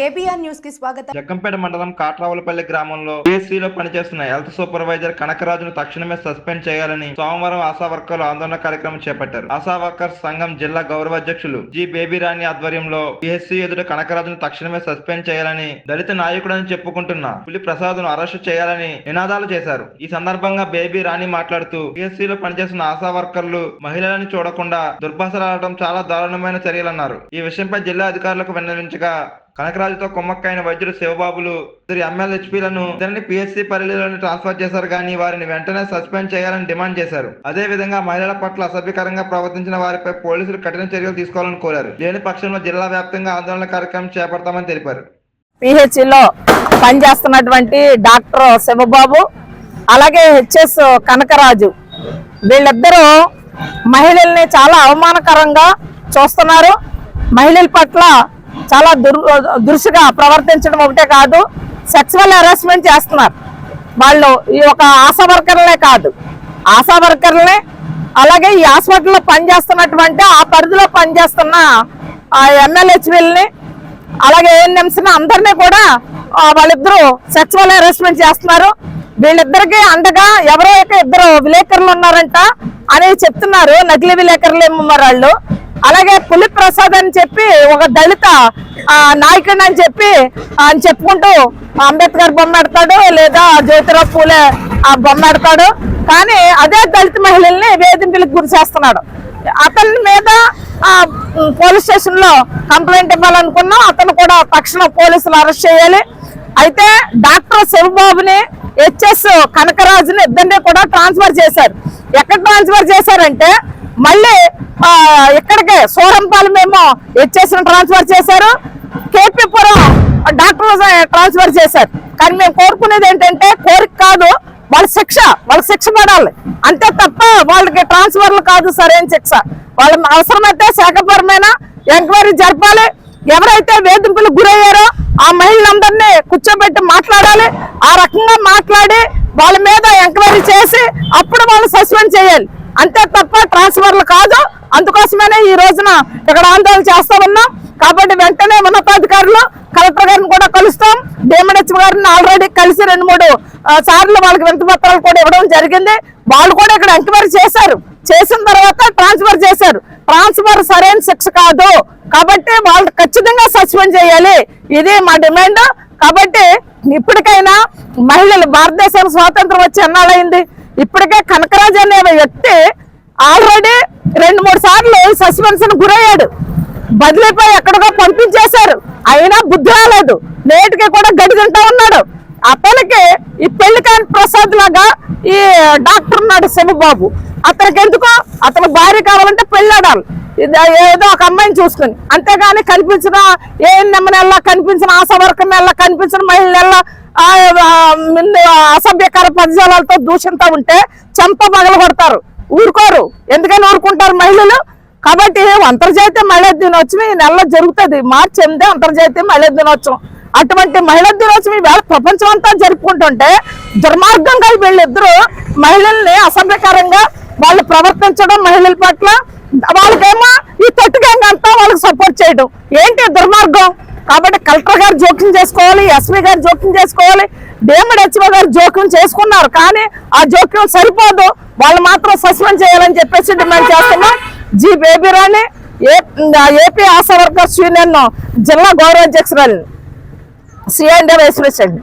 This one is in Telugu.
కేబీఆర్ న్యూస్కి స్వాగతం. జగ్గంపేట మండలం కాట్రావులపల్లి గ్రామంలో పిఎస్సీలో పనిచేస్తున్న హెల్త్ సూపర్వైజర్ కనకరాజును తక్షణమే సస్పెండ్ చేయాలని సోమవారం ఆశా వర్కర్లు ఆందోళన కార్యక్రమం చేపట్టారు. ఆశా వర్కర్స్ సంఘం జిల్లా గౌరవ అధ్యక్షులు జి బేబీరాణి ఆధ్వర్యంలో పిఎస్సీ ఎదుట కనకరాజును తక్షణమే సస్పెండ్ చేయాలని దళిత నాయకుడని చెప్పుకుంటున్న పులి ప్రసాద్ను అరెస్టు చేయాలని నినాదాలు చేశారు. ఈ సందర్భంగా బేబీ రాణి మాట్లాడుతూ పిఎస్సీలో పనిచేస్తున్న ఆశా వర్కర్లు మహిళలను చూడకుండా దుర్భాషలాడటం చాలా దారుణమైన చర్యలన్నారు. ఈ విషయంపై జిల్లా అధికారులకు విన్నవించగా కనకరాజుతో కుమ్మక్కైన వైద్యుడు శివబాబులు ఇద్దరు ఎంఎల్హెచ్పీలను ఇద్దరిని పిఎస్సీ పరిధిలోని ట్రాన్స్ఫర్ చేశారు కానీ వారిని వెంటనే సస్పెండ్ చేయాలని డిమాండ్ చేశారు. అదే విధంగా మహిళల పట్ల అసభ్యకరంగా ప్రవర్తించిన వారిపై పోలీసులు కఠిన చర్యలు తీసుకోవాలని కోరారు. లేని పక్షంలో జిల్లా వ్యాప్తంగా ఆందోళన కార్యక్రమం చేపడతామని తెలిపారు. పిహెచ్లో పనిచేస్తున్నటువంటి డాక్టర్ శివబాబు అలాగే హెచ్ఎస్ కనకరాజు వీళ్ళిద్దరూ మహిళల్ని చాలా అవమానకరంగా చూస్తున్నారు. మహిళల పట్ల చాలా దుర్ దురుసుగా ప్రవర్తించడం ఒకటే కాదు సెక్సువల్ హెరాస్మెంట్ చేస్తున్నారు. వాళ్ళు ఈ ఒక ఆశా వర్కర్లే కాదు. ఆశా వర్కర్లే అలాగే ఈ హాస్పిటల్లో పనిచేస్తున్నటువంటి ఆ పరిధిలో పనిచేస్తున్న ఎమ్మెల్యేచ్వీల్ని అలాగే ఏఎన్ఎంస్ అందరినీ కూడా వాళ్ళిద్దరూ సెక్సువల్ హెరాస్మెంట్ చేస్తున్నారు. వీళ్ళిద్దరికి అండగా ఎవరో ఒక ఇద్దరు విలేకరులు ఉన్నారంట అని చెప్తున్నారు. నకిలీ విలేకరులు ఏమో మరి వాళ్ళు. అలాగే పులి ప్రసాద్ అని చెప్పి ఒక దళిత ఆ, నాయకుడు అని చెప్పి అని చెప్పుకుంటూ అంబేద్కర్ బొమ్మ పెడతాడు లేదా జ్యోతిరావు పూలే ఆ బొమ్మ పెడతాడు కానీ అదే దళిత మహిళల్ని వేధింపులకు గురి చేస్తున్నాడు. అతని మీద పోలీస్ స్టేషన్లో కంప్లైంట్ ఇవ్వాలనుకున్నాం. అతను కూడా తక్షణం పోలీసులు అరెస్ట్ చేయాలి. అయితే డాక్టర్ శివబాబుని హెచ్ఎస్ కనకరాజుని ఇద్దరిని కూడా ట్రాన్స్ఫర్ చేశారు. ఎక్కడ ట్రాన్స్ఫర్ చేశారంటే మళ్ళీ ఇక్కడికి ఇక్కడికే సోరంపాలెం మేము హెచ్ఎస్ ట్రాన్స్ఫర్ చేశారు. కేపీపురం డాక్టర్ ట్రాన్స్ఫర్ చేశారు. కానీ మేము కోరుకునేది ఏంటంటే కోరిక కాదు వాళ్ళ శిక్ష వాళ్ళ శిక్ష పడాలి. అంతే తప్ప వాళ్ళకి ట్రాన్స్ఫర్లు కాదు సరైన శిక్ష. వాళ్ళ అవసరమైతే శాఖపరమైన ఎంక్వైరీ జరపాలి. ఎవరైతే వేధింపులకు గురయ్యారో ఆ మహిళలందరినీ కూర్చోబెట్టి మాట్లాడాలి. ఆ రకంగా మాట్లాడి వాళ్ళ మీద ఎంక్వైరీ చేసి అప్పుడు వాళ్ళు సస్పెండ్ చేయాలి. అంతే తప్ప ట్రాన్స్ఫర్లు కాదు. అందుకోసమనే ఈ రోజున ఇక్కడ ఆందోళన చేస్తా ఉన్నాం. కాబట్టి వెంటనే ఉన్నతాధికారులు కలెక్టర్ గారిని కూడా కలుస్తాం. డిఎంహెచ్ గారిని ఆల్రెడీ కలిసి రెండు మూడు సార్లు వాళ్ళకి వింత పత్రాలు కూడా ఇవ్వడం జరిగింది. వాళ్ళు కూడా ఇక్కడ ఎంక్వైరీ చేశారు. చేసిన తర్వాత ట్రాన్స్ఫర్ చేశారు. ట్రాన్స్ఫర్ సరైన శిక్ష కాదు. కాబట్టి వాళ్ళు ఖచ్చితంగా సస్పెండ్ చేయాలి. ఇది మా డిమాండ్. కాబట్టి ఇప్పటికైనా మహిళలు భారతదేశానికి స్వాతంత్రం వచ్చి ఎన్నాళ్ళైంది ఇప్పటికే కనకరాజు అనే వ్యక్తి ఆల్రెడీ రెండు మూడు సార్లు సస్పెన్షన్ గురయ్యాడు. బదిలీపై ఎక్కడికో పంపించేశారు. అయినా బుద్ధి రాలేదు. నేటికి కూడా గడి తింటా ఉన్నాడు. అతనికి ఈ పెళ్ళికాని ప్రసాద్ లాగా ఈ డాక్టర్ ఉన్నాడు శివబాబు అతనికి ఎందుకో అతను భార్య కావాలంటే పెళ్ళాడాలి. ఏదో ఒక అమ్మాయిని చూసుకుని. అంతేగాని కనిపించిన ఏ నెమ్మనెల్లా కనిపించిన ఆశా వర్కర్ నెల కనిపించిన మహిళ అసభ్యకర పదజాలతో దూషంతో ఉంటే చెంప పగల కొడతారు ఊరుకోరు. ఎందుకని ఊరుకుంటారు మహిళలు? కాబట్టి అంతర్జాతీయ మహిళా దినోత్సవం ఈ నెలలో జరుగుతుంది. మార్చి ఎనిమిది అంతర్జాతీయ మహిళా దినోత్సవం. అటువంటి మహిళా దినోత్సవం ఈవేళ ప్రపంచం అంతా జరుపుకుంటుంటే దుర్మార్గంగా వీళ్ళిద్దరూ మహిళల్ని అసభ్యకరంగా వాళ్ళు ప్రవర్తించడం మహిళల పట్ల వాళ్ళకేమో ఈ తొట్టు గ్యాంగ్ అంతా వాళ్ళకి సపోర్ట్ చేయడం. ఏంటి దుర్మార్గం? కాబట్టి కలెక్టర్ గారు జోక్యం చేసుకోవాలి ఎస్పీ గారు జోక్యం చేసుకోవాలి డిఎండ్ హెచ్ఓ గారు జోక్యం చేసుకున్నారు. కానీ ఆ జోక్యం సరిపోదు. వాళ్ళు మాత్రం సస్పెండ్ చేయాలని చెప్పేసి డిమాండ్ చేస్తున్నాం G Babyrani A AP ASHA workers union జిల్లా గౌరవ అధ్యక్షురాలు సిఎండే వైస్ ప్రెసిడెంట్.